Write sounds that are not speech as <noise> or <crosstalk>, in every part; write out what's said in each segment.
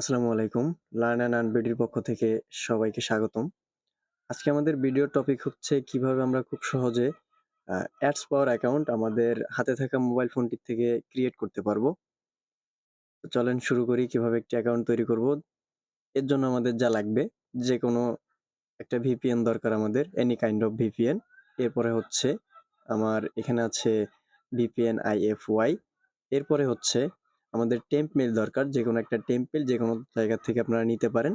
আসসালামু আলাইকুম। Learn and earn বিডির পক্ষ থেকে সবাইকে স্বাগতম। আজকে আমাদের ভিডিওর টপিক হচ্ছে কীভাবে আমরা খুব সহজে অ্যাডস পাওয়ার অ্যাকাউন্ট আমাদের হাতে থাকা মোবাইল ফোনটির থেকে ক্রিয়েট করতে পারব। চলেন শুরু করি কীভাবে একটি অ্যাকাউন্ট তৈরি করব। এর জন্য আমাদের যা লাগবে যে কোনো একটা ভিপিএন দরকার আমাদের, এনি কাইন্ড অফ ভিপিএন। এরপরে হচ্ছে আমার এখানে আছে ভিপিএন আইএফওয়াই। এরপরে হচ্ছে আমাদের টেম্প মেল দরকার। যে কোনো একটা টেম্পেল যে কোনো জায়গা থেকে আপনারা নিতে পারেন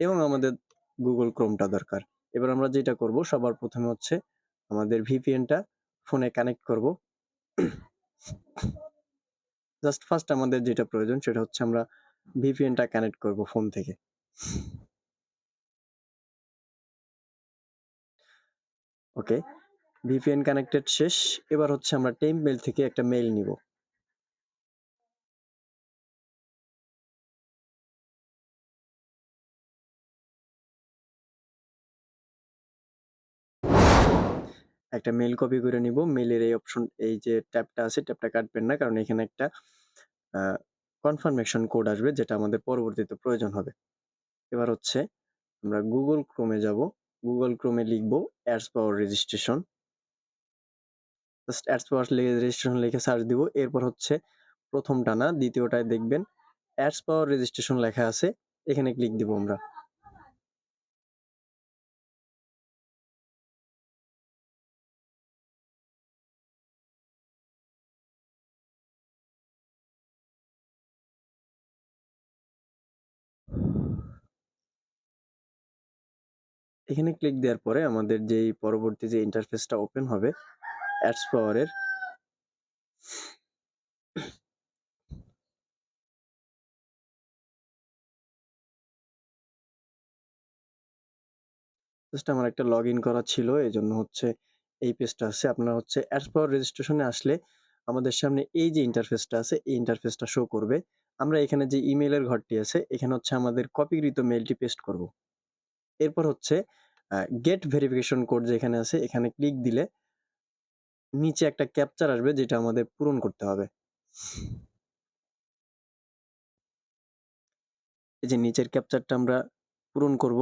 এবং আমাদের গুগল ক্রোমটা দরকার। এবার আমরা যেটা করব সবার প্রথমে হচ্ছে আমাদের ভিপিএনটা ফোনে কানেক্ট করব। জাস্ট ফার্স্ট আমাদের যেটা প্রয়োজন সেটা হচ্ছে আমরা ভিপিএনটা কানেক্ট করব ফোন থেকে। ওকে, ভিপিএন কানেক্টেড শেষ। এবার হচ্ছে আমরা টেম্প মেইল থেকে একটা মেইল নিব। একটা মেল কপি করে নিব। মেলের এই অপশন এই যে ট্যাবটা আছে, ট্যাবটা কাটবেন না। কারণ এখানে একটা কনফার্মেশন কোড আসবে, যেটা আমাদের পরবর্তীতে প্রয়োজন হবে। এবার হচ্ছে, আমরা গুগল ক্রোমে যাব। গুগল ক্রোমে লিখব ads power registration. Just ads power registration লিখে সার্চ দিব। এরপর হচ্ছে, প্রথমটা না, দ্বিতীয়টায় দেখবেন অ্যাডস পাওয়ার রেজিস্ট্রেশন লেখা আছে। এখানে ক্লিক দিব আমরা। এখানে ক্লিক দেওয়ার পরে আমাদের যেই পরবর্তী যে ইন্টারফেসটা ওপেন হবে অ্যাডস পাওয়ারের জাস্ট আমার একটা লগইন করা ছিল। এই জন্য হচ্ছে এই পেজটা আছে। আপনারা হচ্ছে অ্যাডস পাওয়ার রেজিস্ট্রেশনে আসলে আমাদের সামনে এই যে ইন্টারফেসটা আছে, এই ইন্টারফেসটা শো করবে। আমরা এখানে যে ইমেইলের ঘরটি আছে, এখানে হচ্ছে আমাদের কপিকৃত মেইলটি পেস্ট করব। এরপর হচ্ছে গেট ভেরিফিকেশন কোড যেখানে আছে, এখানে ক্লিক দিলে নিচে একটা ক্যাপচার আসবে যেটা আমাদের পূরণ করতে হবে। এই যে নিচের ক্যাপচারটা আমরা পূরণ করব।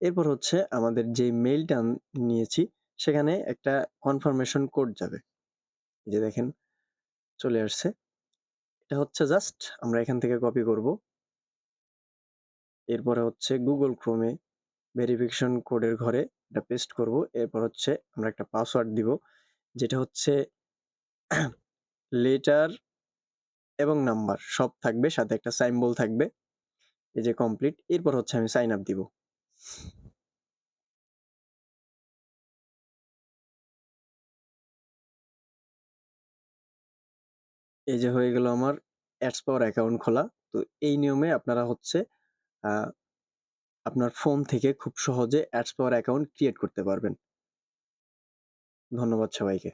এরপর হচ্ছে আমাদের যে মেইলটা নিয়েছি সেখানে একটা কনফার্মেশন কোড যাবে। যে দেখেন, চলে আসছে। এটা হচ্ছে জাস্ট আমরা এখান থেকে কপি করব। এরপরে হচ্ছে গুগল ক্রোমে ভেরিফিকেশন কোডের ঘরে এটা পেস্ট করব। এরপর হচ্ছে আমরা একটা পাসওয়ার্ড দিব। যেটা হচ্ছে <clears throat> লেটার এবং নাম্বার সব থাকবে, সাথে একটা সাইম্বল থাকবে। এই যে কমপ্লিট। এরপর হচ্ছে আমি সাইন আপ দিব। এই যে হয়ে গেল আমার অ্যাডস পাওয়ার অ্যাকাউন্ট খোলা। তো এই নিয়মে আপনারা হচ্ছে আপনার ফোন থেকে খুব সহজে অ্যাডস পাওয়ার অ্যাকাউন্ট ক্রিয়েট করতে পারবেন। ধন্যবাদ সবাইকে।